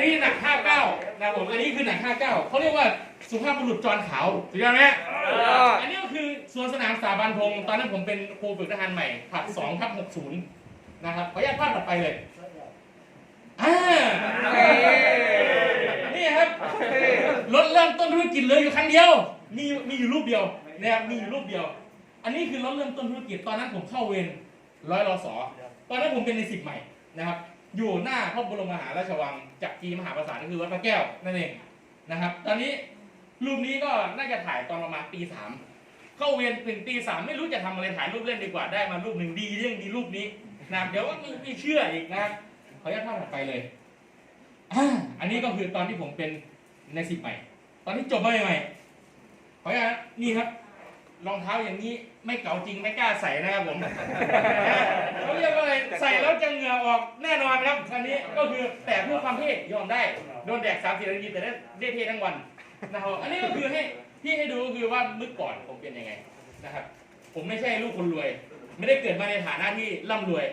นนี้หนัก 59นะครับผมอันนี้คือหนัก 59เขาเรียกว่าสุภาพบุรุษจรขาวถูกต้องไหมฮะอันนี้ก็คือสวนสนามสาบานพงตอนนั้นผมเป็นครูฝึกทหารใหม่ผัด2ทับ60 นะครับขออนุญาตภาพต่อไปเลยอ่านี่ครับรถเริ่มต้นธุรกิจเหลยอยู่คันเดียว มีมีอยู่รูปเดียวนะครับมีอยู่รูปเดียว อันนี้คือรถเริ่มต้นธุรกิจตอนนั้นผมเข้าเวรร้อยรอสอตอนนั้นผมเป็นในสิบใหม่นะครับ อยู่หน้าพระบรมมหาราชวังจักรีมหาปราสาทก็คือวัดพระแก้วนั่นเองนะครับ ตอนนี้รูปนี้ก็น่าจะถ่ายตอนประมาณตีสามเข้าเวรถึงตีสามไม่รู้จะทำอะไรถ่ายรูปเล่นดีกว่าได้มารูปหนึ่งดีเรื่องดีรูปนี้นะครับเดี๋ยวว่าม่ไม่เชื่ออีกนะขออนุญาตภาพถัดไปเลยอ่าอันนี้ก็คือตอนที่ผมเป็นในสิบใหม่ ตอนที่จบมาใหม่ๆขออนุญาตนี่ครับ รองเท้าอย่างนี้ไม่เก๋าจริงไม่กล้าใส่นะครับผม เขาเรียกว่าอะไรใส่แล้วจะเหงื่อออกแน่นอนครับอันนี้ก็คือแต่เพื่อความเท่ยอมได้โดนแดดสามสี่นาทีแต่ได้ได้เท่ทั้งวันนะครับอันนี้ก็คือให้ที่ให้ดูก็คือว่าเมื่อก่อนผมเป็นยังไงนะครับ ผมไม่ใช่ลูกคนรวย ไม่ได้เกิดมาในฐานะที่ร่ำรวย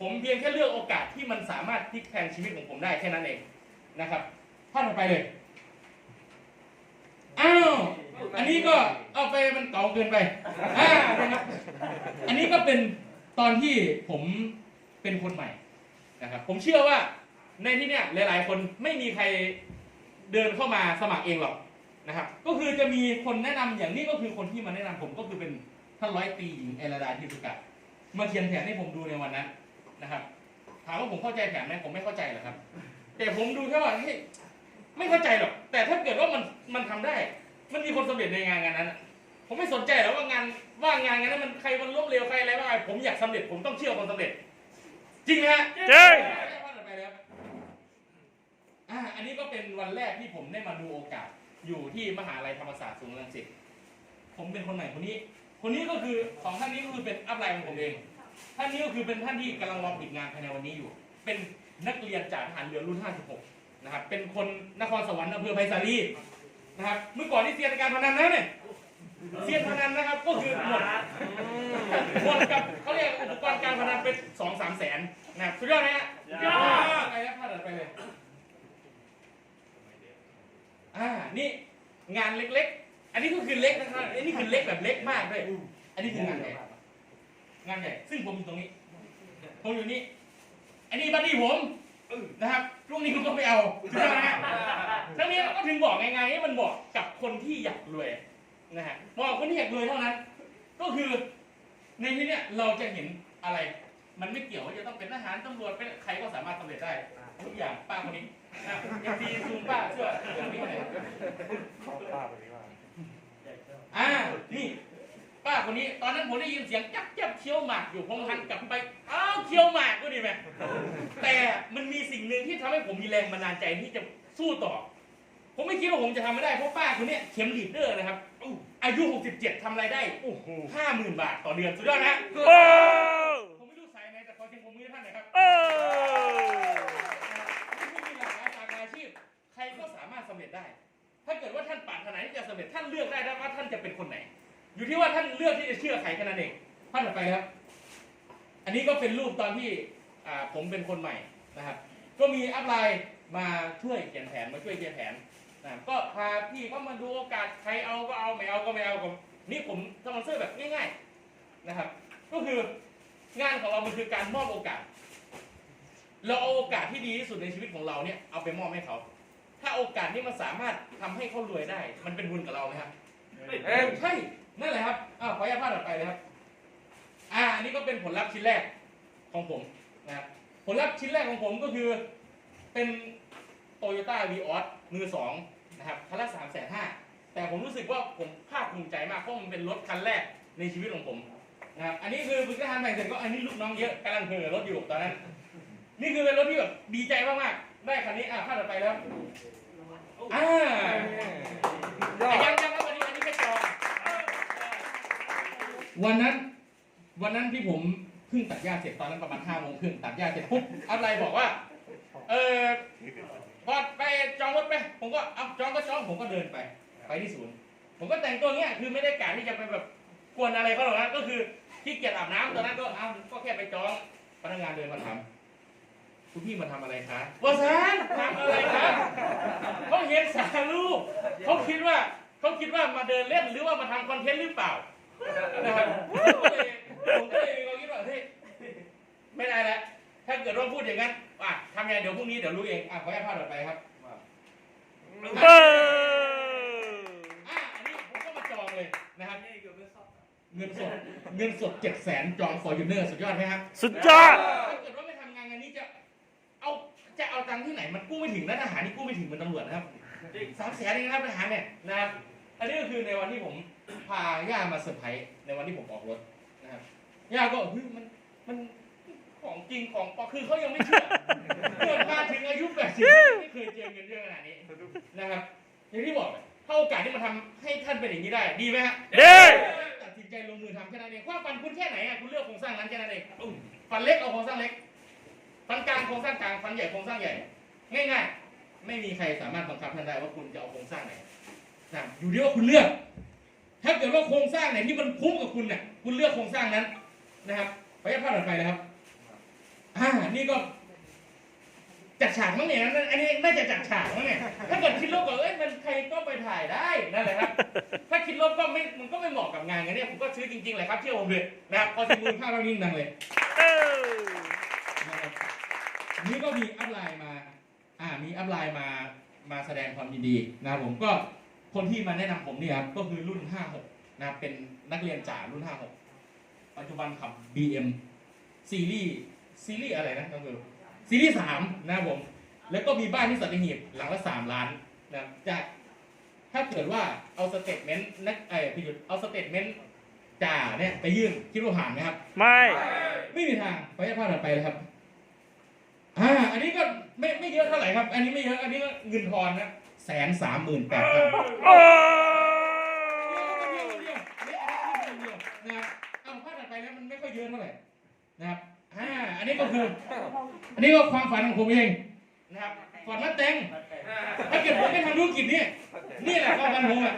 ผมเพียงแค่เลือกโอกาสที่มันสามารถพลิกแพลงชีวิตของผมได้แค่นั้นเองนะครับท่านต่อไปเลย อ้าว อันนี้ก็เอาไปมันเก่าเกินไปอ่านะครับอันนี้ก็เป็นตอนที่ผมเป็นคนใหม่นะครับ ผมเชื่อว่าในที่เนี้ยหลาย ๆ คนไม่มีใครเดินเข้ามาสมัครเองหรอกนะครับ ก็คือจะมีคนแนะนำอย่างนี้ก็คือคนที่มาแนะนำผมก็คือเป็นท่านร้อยตีหญิงเอราดาทิสุกะมาเขียนแผนให้ผมดูในวันนั้นนะครับถามว่าผมเข้าใจแผนไหมผมไม่เข้าใจหรอกครับ แต่ผมดูแค่ว่าเฮ้ยไม่เข้าใจหรอก แต่ถ้าเกิดว่ามันมันทำได้ มันมีคนสำเร็จในงานงานนั้นอะผมไม่สนใจหรอกว่างานว่างานงานนั้นมันใครมันล้มเหลวใครอะไรบ้างผมอยากสำเร็จผมต้องเชื่อคนสำเร็จ จริงไหมฮะจริงไปเลยครับอ่าอันนี้ก็เป็นวันแรกที่ผมได้มาดูโอกาส อยู่ที่มหาลัยธรรมศาสตร์ศูนย์รังสิตผมเป็นคนใหม่คนนี้ คนนี้ก็คือสองท่านนี้ก็คือเป็นอัพไลน์ของผมเอง ท่านนี้ก็คือเป็นท่านที่กำลังรอปิดงานภายในวันนี้อยู่ เป็นนักเรียนจากทหารเรือรุ่น 56 นะครับ เป็นคนนครสวรรค์อำเภอไผ่สาลี นะครับเมื่อก่อนที่เซียนการพนันนะเนี่ยเซียนพนันนะครับก็คือหมดหมดกับเขาเรียกอุปกรณ์การพนันเป็นสองสามแสนนะครับสุดยอดไหมฮะยอดไปแล้วพลาดไปเลยอ่านี่งานเล็กๆ อันนี้ก็คือเล็กนะครับอันนี้คือเล็กแบบเล็กมากด้วยอันนี้คืองานใหญ่งานใหญ่ซึ่งผมอยู่ตรงนี้ผมอยู่นี่อันนี้บัดดี้ผมนะครับ พรุ่งนี้คุณก็ไปเอาใช่ไหมฮะทั้งนี้ก็ถึงบอกไงๆให้มันบอกกับคนที่อยากรวยนะฮะบอกคนที่อยากรวยเท่านั้น ก็คือในที่เนี้ยเราจะเห็นอะไร มันไม่เกี่ยวว่าจะต้องเป็นทหารตำรวจเป็นใครก็สามารถสำเร็จได้ทุกอย่างป้าคนนี้นะยังดีซูมป้าเสื้อเหลืองนี่มาไหนอ่านี่ ป้าคนนี้ ตอนนั้นผมได้ยินเสียงจับจับเคี้ยวหมากอยู่ผมหันกลับไปอ้าวเคี้ยวหมากก็ดีไหมแต่มันมีสิ่งหนึ่งที่ทำให้ผมมีแรงบันดาลใจที่จะสู้ต่อ ผมไม่คิดว่าผมจะทำไม่ได้เพราะป้าคนเนี้ยเข็มลีดเดอร์นะครับอู้อายุ 67ทำรายได้โอ้โหห้าหมื่นบาทต่อเดือนสุดยอดนะโอ้ผมไม่รู้สายไหนแต่ขอเชิญผมมือให้ท่านหน่อยครับโอ้ผู้มีหลากหลายสาขาอาชีพ ใครก็สามารถสำเร็จได้ ถ้าเกิดว่าท่านปรารถนาที่จะสำเร็จท่านเลือกได้นะว่าท่านจะเป็นคนไหน อยู่ที่ว่าท่านเลือกที่จะเชื่อใครแค่นั้นเองท่านต่อไปครับ อันนี้ก็เป็นรูปตอนที่อ่าผมเป็นคนใหม่นะครับ ก็มีอัพไลน์มาช่วยเขียนแผนมาช่วยเขียนแผนนะก็พาพี่ก็มาดูโอกาสใครเอาก็เอาไม่เอาก็ไม่เอาก็นี่ผมสปอนเซอร์แบบง่าย ๆนะครับ ก็คืองานของเรามันคือการมอบโอกาส เราเอาโอกาสที่ดีที่สุดในชีวิตของเราเนี่ยเอาไปมอบให้เขา ถ้าโอกาสนี้มันสามารถทำให้เขารวยได้ มันเป็นบุญกับเราไหมครับเอ้ยใช่ นั่นแหละครับอ้าวขออนุญาตพาดต่อไปเลยครับ อ่าอันนี้ก็เป็นผลลัพธ์ชิ้นแรกของผมนะครับผลลัพธ์ชิ้นแรกของผมก็คือเป็นโตโยต้าวีออสมือสองนะครับคันละสามแสนห้าแต่ผมรู้สึกว่าผมภาคภูมิใจมากเพราะมันเป็นรถคันแรกในชีวิตของผมนะครับอันนี้คือฝึกทหารใหม่เสร็จก็อันนี้ลูกน้องเยอะกำลังเห่อรถอยู่ตอนนั้น นี่คือเป็นรถที่แบบดีใจมากๆได้คันนี้อะพาดต่อไปแล้วอ่ายอแต่ดยังยังครับอันนี้อันนี้แค่จอง วันนั้น วันนั้นที่ผมเพิ่งตัดหญ้าเสร็จตอนนั้นประมาณห้าโมงครึ่งตัดหญ้าเสร็จปุ๊บอะไรบอกว่า เออพอไปจองรถไป ผมก็เอาจองก็จองผมก็เดินไป ไปที่ศูนย์ ผมก็แต่งตัวเงี้ยคือไม่ได้กะที่จะไปแบบกวนอะไรเขาหรอกนะก็คือขี้เกียจอาบน้ำตอนนั้นก็เอาก็แค่ไปจองพนักงานเดินมาถามคุณพี่มาทำอะไรคะว่าซานทำอะไรคะเขาเห็นสารูปเขาคิดว่าเขาคิดว่ามาเดินเล่นหรือว่ามาทำคอนเทนต์หรือเปล่า นะครับผมก็เลยผมก็เลยมีความคิดว่าเฮ้ยไม่ได้แล้วถ้าเกิดว่าพูดอย่างนั้นอะทำยังไงเดี๋ยวพรุ่งนี้เดี๋ยวรู้เองอะขอแค่ภาพต่อไปครับเอออะอันนี้ผมก็มาจองเลยนะครับ เงินสดเงินสดเจ็ดแสนจองฟอร์จูเนอร์สุดยอดไหมครับสุดยอด ถ้าเกิดว่าไม่ทำงานงานนี้จะเอาจะเอาตังค์ที่ไหนมันกู้ไม่ถึงนะทหารนี่กู้ไม่ถึงเหมือนตำรวจนะครับสามแสนเองนะครับทหารเนี่ยนะครับอันนี้ก็คือในวันที่ผม พาย่ามาเซอร์ไพรส์ในวันที่ผมออกรถนะครับย่าก็เฮ้ยมันมันของจริงของปลอมคือเขายังไม่เชื่อเกิดมาถึงอายุแปดสิบไม่เคยเจอเงินเยอะขนาดนี้นะครับอย่างที่บอกถ้าโอกาสที่มาทำให้ท่านเป็นอย่างนี้ได้ดีไหมฮะดี ตัดสินใจลงมือทำแค่นั้นเองความฝันคุณแค่ไหนอะคุณเลือกโครงสร้างนั้นแค่นั้นเองอืมฝันเล็กเอาโครงสร้างเล็กฝันกลางโครงสร้างกลางฝันใหญ่โครงสร้างใหญ่ ง่าย ๆ ไม่มีใครสามารถบังคับท่านได้ว่าคุณจะเอาโครงสร้างไหนนะอยู่ที่ว่าคุณเลือก ถ้าเกิดว่าโครงสร้างไหนที่มันคุ้มกับคุณเนี่ยคุณเลือกโครงสร้างนั้นนะครับไปภาพต่อไปเลยครับอ่านี่ก็จัดฉากมั้งเนี่ยนั่นอันนี้น่าจะจัดฉากมั้งเนี่ยถ้าเกิดคิดลบก็เอ้ยมันใครก็ไปถ่ายได้นั่นแหละครับ ถ้าคิดลบก็ไม่มันก็ไม่เหมาะกับงานกันเนี่ยผมก็ซื้อจริงๆเลยครับเชื่อผมเลยนะครับพอสมูลค่าเรานิ่งดังเลยเออนะครับนี่ก็มีอัพไลน์มา อ่ามีอัพไลน์มามาแสดงความยินดีนะครับผมก็ คนที่มาแนะนำผมเนี่ยครับก็คือรุ่น 56 นะครับเป็นนักเรียนจ่ารุ่น 56 ปัจจุบันขับ BM ซีรีส์ซีรีส์อะไรนะน้องเบลซีรีส์สามนะครับผม แล้วก็มีบ้านที่สัตหีบหลังละสามล้านนะครับจากถ้าเกิดว่าเอาสเตทเมนต์นักเอ้ยพี่หยุดเอาสเตทเมนต์จ่าเนี่ยไปยื่นคิดว่าผ่านไหมครับ ไม่ ไม่มีทางไปให้ภาพถัดไปเลยครับอ่าอันนี้ก็ไม่ไม่เยอะเท่าไหร่ครับ อันนี้ไม่เยอะอันนี้ก็เงินทอนนะ แสนสามหมื่นแปดพันโอ้นะครับเอาภาพถัดไปแล้วมันไม่ค่อยเยอะเท่าไหร่นะครับอ่าอันนี้ก็คือ อันนี้ก็ความฝันของผมเองนะครับฝันมาแตงถ้าเกิดผมไม่ทำธุรกิจนี่นี่แหละความฝันผมอะ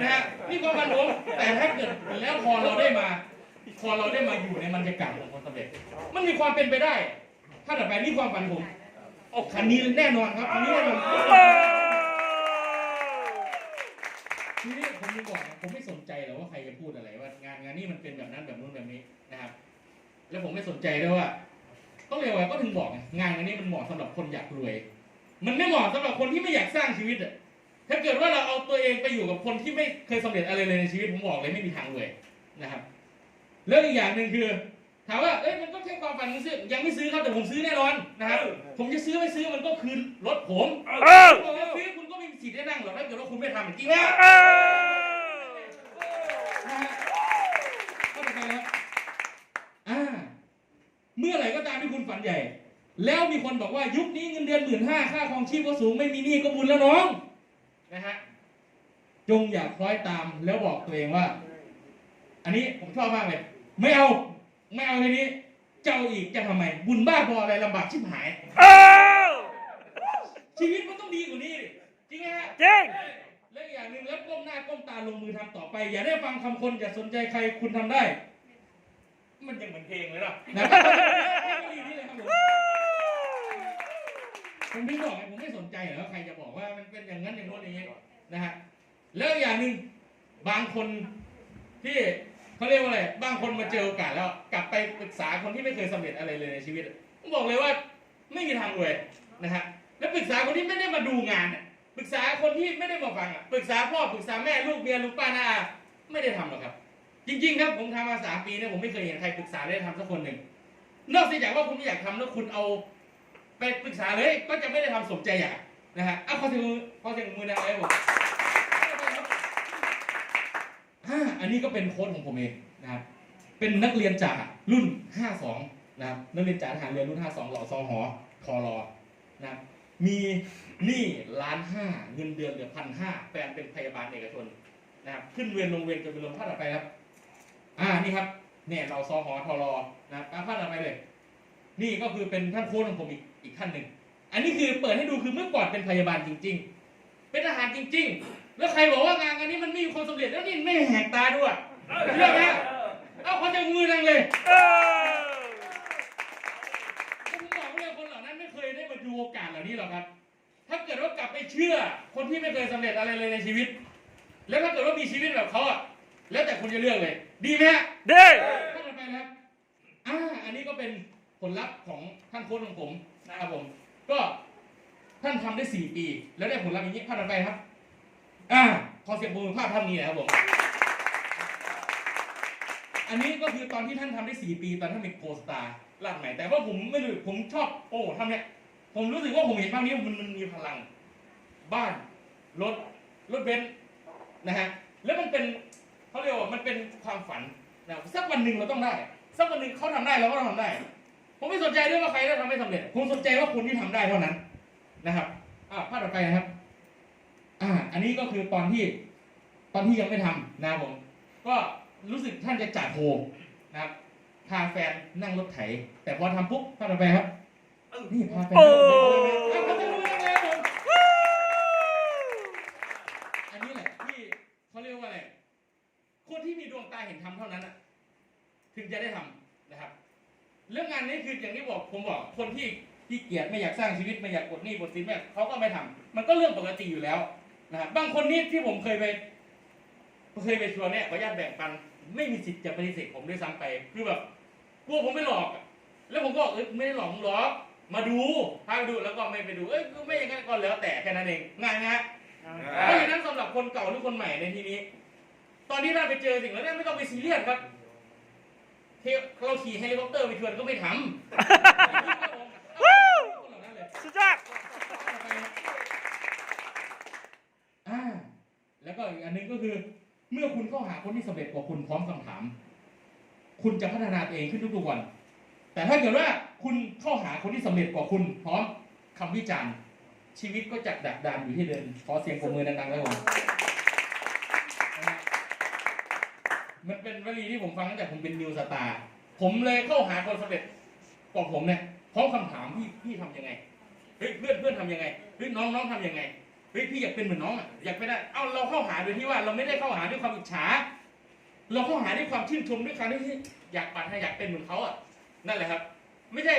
นะฮะนี่ความฝันผมแต่ถ้าเกิดแล้วพอเราได้มา พอเราได้มาอยู่ในบรรยากาศของความสำเร็จ มันมีความเป็นไปได้ ถ้าต่อไปนี่ความฝันผม อ้คันนี้แน่นอนครับคันนี้แน่นอนโอ้ทีนี้ผมยังบอกนะผมไม่สนใจหรอกว่าใครจะพูดอะไรว่างานงานนี้มันเป็นแบบนั้นแบบนู้นแบบนี้นะครับ แล้วผมไม่สนใจด้วยว่าต้องเรียกว่าก็ถึงบอกไงงานงานนี้มันเหมาะสำหรับคนอยากรวย มันไม่เหมาะสำหรับคนที่ไม่อยากสร้างชีวิตอะถ้าเกิดว่าเราเอาตัวเองไปอยู่กับคนที่ไม่เคยสำเร็จอะไรเลยในชีวิตผมบอกเลยไม่มีทางรวยนะครับ แล้วอีกอย่างหนึ่งคือ ถามว่าเอ้ยมันก็แค่ความฝันของซื้อยังไม่ซื้อครับแต่ผมซื้อแน่นอนนะครับผมจะซื้อไม่ซื้อมันก็คือรถผมเออผมจะซื้อคุณก็ไม่มีสิทธิ์ได้นั่งหรอกถ้าเกิดว่าคุณไม่ทำจริงไหมเออนะฮะก็เป็นไงครับอ่าเมื่อไหร่ก็ตามที่คุณฝันใหญ่ แล้วมีคนบอกว่ายุคนี้เงินเดือนหมื่นห้าค่าครองชีพก็สูงไม่มีหนี้ก็บุญแล้วน้องนะฮะจงอย่าคล้อยตามแล้วบอกตัวเองว่า อันนี้ผมชอบมากเลย ไม่เอา ไม่เอาทีนี้ เจ้าอีกจะทำไม บุญบ้าพออะไรลำบากชิบหาย เออ ชีวิตมันต้องดีกว่านี้ดิจริงไหมฮะจริง และอีกอย่างหนึ่งแล้วก้มหน้าก้มตาลงมือทำต่อไป อย่าได้ฟังคำคนอย่าสนใจใครคุณทำได้ มันยังเหมือนเพลงเลยเนาะนะครับนี่เลยครับผมผมถึงบอกไงผมไม่สนใจเหรอว่าใครจะบอกว่ามันเป็นอย่างนั้นอย่างโน้นอย่างนี้นะฮะแล้วอีกอย่างหนึ่งบางคนที่เขาเรียกว่าอะไรบางคนมาเจอโอกาสแล้วก ลับไปปรึกษาคนที่ไม่เคยสำเร็จอะไรเลยในชีวิตผมบอกเลยว่าไม่มีทางรวยนะฮะแล้วปรึกษาคนที่ไม่ได้มาดูงานปรึกษาคนที่ไม่ได้มาฟังอะปรึกษาพ่อปรึกษาแม่ลูกเมียลูกป้าน้าอาไม่ได้ทำหรอกครับ จริง ๆ ครับผมทำมาสามปีเนี่ยผมไม่เคยเห็นใครปรึกษาได้ทำสักคนหนึ่งนอกจากว่าคุณไม่อยากทำแล้วคุณเอาไปปรึกษาเลยก็จะไม่ได้ทำสมใจอยากนะฮะเอาขอถึงมือขอถึงมือนะไอ้ผมอ่าอันนี้ก็เป็นโค้ดของผมเองนะครับ เป็นนักเรียนจ่ารุ่น 52 นะครับนักเรียนจ่าทหารเรือรุ่น 52 หล่อซอหอทอรอนะครับมีหนี้ล้านห้าเงินเดือนเหลือพันห้าแฟนเป็นพยาบาลเอกชนนะครับขึ้นเวียนลงเวียนจนเป็นลมพัดออกไปครับ อ่านี่ครับเนี่ยเราซอหอทอรอนะครับอะพัดออกไปเลย นี่ก็คือเป็นท่านโค้ชของผมอีกอีกท่านหนึ่งอันนี้คือเปิดให้ดูคือเมื่อก่อนเป็นพยาบาลจริง ๆ เป็นทหารจริง ๆ แล้วใครบอกว่างานอันนี้มันไม่มีความสำเร็จแล้วนี่ไม่แหกตาด้วยเรื่องนะ เอาคนจะมือนังเลยเออผมบอกเลยคนเหล่านี้หรอกครับ ถ้าเกิดว่ากลับไปเชื่อ คนที่ไม่เคยสำเร็จอะไรเลยในชีวิต แล้วถ้าเกิดว่ามีชีวิตแบบเขาอะแล้วแต่คุณจะเลือกเลย ดีไหมฮะเด้ท่านต่อไปนะครับอ่าอันนี้ก็เป็นผลลัพธ์ของท่านโค้ชของผมนะครับผม ก็ท่านทำได้สี่ปี แล้วได้ผลลัพธ์อย่างนี้ท่านต่อไปครับ อ่าขอเสียงปรบมือภาพท่านนี้นะครับผม อันนี้ก็คือตอนที่ท่านทำได้สี่ปีตอนท่านเป็นโกสตาร์ลาดใหม่แต่ว่าผมไม่รู้ผมชอบโอ้ทำเนี่ยผมรู้สึกว่าผมเห็นภาพนี้มันมันมีพลัง บ้านรถรถเบนซ์นะฮะแล้วมันเป็นเขาเรียกว่ามันเป็นความฝันนะสักวันหนึ่งเราต้องได้ สักวันหนึ่งเขาทำได้เราก็ต้องทำได้ ผมไม่สนใจด้วยว่าใครได้ทำไม่สำเร็จ ผมสนใจว่าคุณที่ทำได้เท่านั้นนะครับอ่าภาพต่อไปนะครับ อ่า อันนี้ก็คือตอนที่ ตอนที่ยังไม่ทำนะครับผม ก็ รู้สึกท่านจะจ่าโทนะครับพาแฟนนั่งรถไถ แต่พอทำปุ๊บภาพต่อไปครับนี่พาแฟนโอ้นั่งรถไถเอาเขาจะรู้ยังไงครับผมอันนี้แหละที่เขาเรียกว่าอะไรคนที่มีดวงตาเห็นธรรมเท่านั้นอะถึงจะได้ทำนะครับ เรื่องงานนี้คืออย่างที่บอกผมบอกคนที่ที่เกียจไม่อยากสร้างชีวิตไม่อยากกดหนี้กดสินแม่เขาก็ไม่ทำมันก็เรื่องปกติอยู่แล้วนะครับบางคนนี่ที่ผมเคยไป เคยไปชวนเนี่ยขออนุญาตแบ่งปัน ไม่มีสิทธิ์จะปฏิเสธผมด้วยซ้ำไป คือแบบกลัวผมไม่หลอกอะแล้วผมก็บอกเอ้ยไม่ได้หลอกมึงหรอกมาดูพาไปดูแล้วก็ไม่ไปดู เอ้ยไม่อย่างนั้นก็แล้วแต่แค่นั้นเองง่ายนะฮะเพราะฉะนั้นสำหรับคนเก่าหรือคนใหม่ในที่นี้ ตอนที่เราไปเจอสิ่งเหล่านี้ไม่ต้องไปซีเรียสครับเทเราขี่เฮลิคอปเตอร์ไปชวนก็ไม่ทำคนเหล่านั้นเลยสุดยอดอ่าแล้วก็อีกอันหนึงก็คือเมื่อ คุณเข้าหาคนที่สำเร็จกว่าคุณพร้อมคำถาม คุณจะพัฒนาตัวเองขึ้นทุกๆวัน แต่ถ้าเกิดว่าคุณเข้าหาคนที่สำเร็จกว่าคุณพร้อมคำวิจารณ์ ชีวิตก็จะดักดานอยู่ที่เดิมขอเสียงปรบมือดังๆเลยผมมันเป็นวลีที่ผมฟังตั้งแต่ผมเป็นนิวสตาร์ผมเลยเข้าหาคนสำเร็จกว่าผมเนี่ยพร้อมคำถามพี่พี่ทำยังไงเฮ้ยเพื่อนเพื่อนทำยังไงเฮ้ยน้องน้องทำยังไง เฮ้ยพี่อยากเป็นเหมือนน้องอะอยากเป็นได้เอ้าเราเข้าหาโดยที่ว่าเราไม่ได้เข้าหาด้วยความอิจฉา เราเข้าหาด้วยความชื่นชมด้วยการที่อยากปั่นให้อยากเป็นเหมือนเขาอะนั่นแหละครับ ไม่ใช่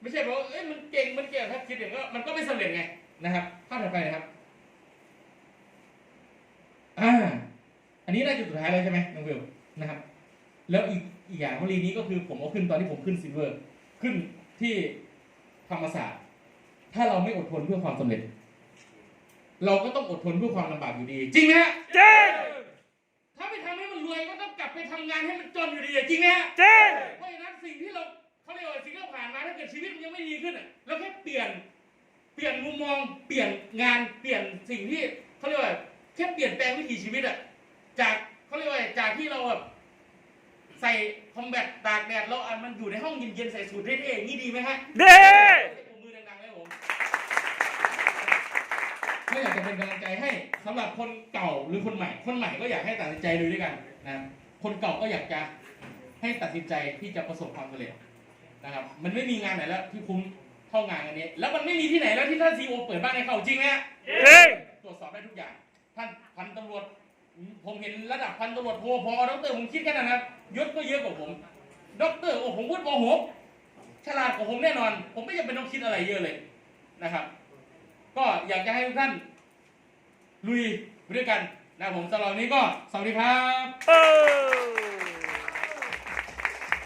ไม่ใช่เพราะเอ้ยมันเก่งมันเก่งถ้าคิดอย่างนั้นมันก็ไม่สำเร็จไงนะครับภาพถัดไปนะครับอ่าอันนี้น่าจะสุดท้ายแล้วใช่ไหมน้องวิวนะครับ แล้วอีกอีกอย่างวลีนี้ก็คือผมเอาขึ้นตอนที่ผมขึ้นซิลเวอร์ ขึ้นที่ธรรมศาสตร์ ถ้าเราไม่อดทนเพื่อความสำเร็จ เราก็ต้องอดทนเพื่อความลำบากอยู่ดี จริงไหมฮะเจ๊งถ้าไม่ทำให้มันรวยก็ต้องกลับไปทำงานให้มันจนอยู่ดีอะจริงไหมฮะเจ๊งเพราะฉะนั้นสิ่งที่เราเขาเรียกว่าสิ่งที่เราผ่านมาถ้าเกิดชีวิตมันยังไม่ดีขึ้นอะเราแค่เปลี่ยนเปลี่ยนมุมมอง เปลี่ยนงานเปลี่ยนสิ่งที่เขาเรียกว่าแค่เปลี่ยนแปลงวิถีชีวิตอะจากเขาเรียกว่าจากที่เราแบบใส่คอมแบทตากแดดแล้วอะมันอยู่ในห้องเย็นๆใส่สูทเท่ๆอย่างนี้ดีไหมฮะเด้ ผมมือดังๆเลยผม ไม่อยากจะเป็นกำลังใจให้สำหรับคนเก่าหรือคนใหม่ คนใหม่ก็อยากให้ตัดสินใจดูด้วยกันนะคนเก่าก็อยากจะให้ตัดสินใจที่จะประสบความสำเร็จนะครับ มันไม่มีงานไหนแล้วที่คุ้มเท่างานอันนี้ แล้วมันไม่มีที่ไหนแล้วที่ท่านซีโอเปิดบ้านให้เขาจริงไหมฮะเจ๊งตรวจสอบได้ทุกอย่าง ท่านพันตำรวจ ผมเห็นระดับพันตำรวจโทพอดรผมคิดแค่นั้นนะครับยศก็เยอะกว่าผมด็อกเตอร์โอ้ผมพูดมหกฉลาดกว่าผมแน่นอน ผมไม่จำเป็นต้องคิดอะไรเยอะเลยนะครับ ก็อยากจะให้ทุกท่านลุยไปด้วยกันนะผมสำหรับวันนี้ก็สวัสดีครับ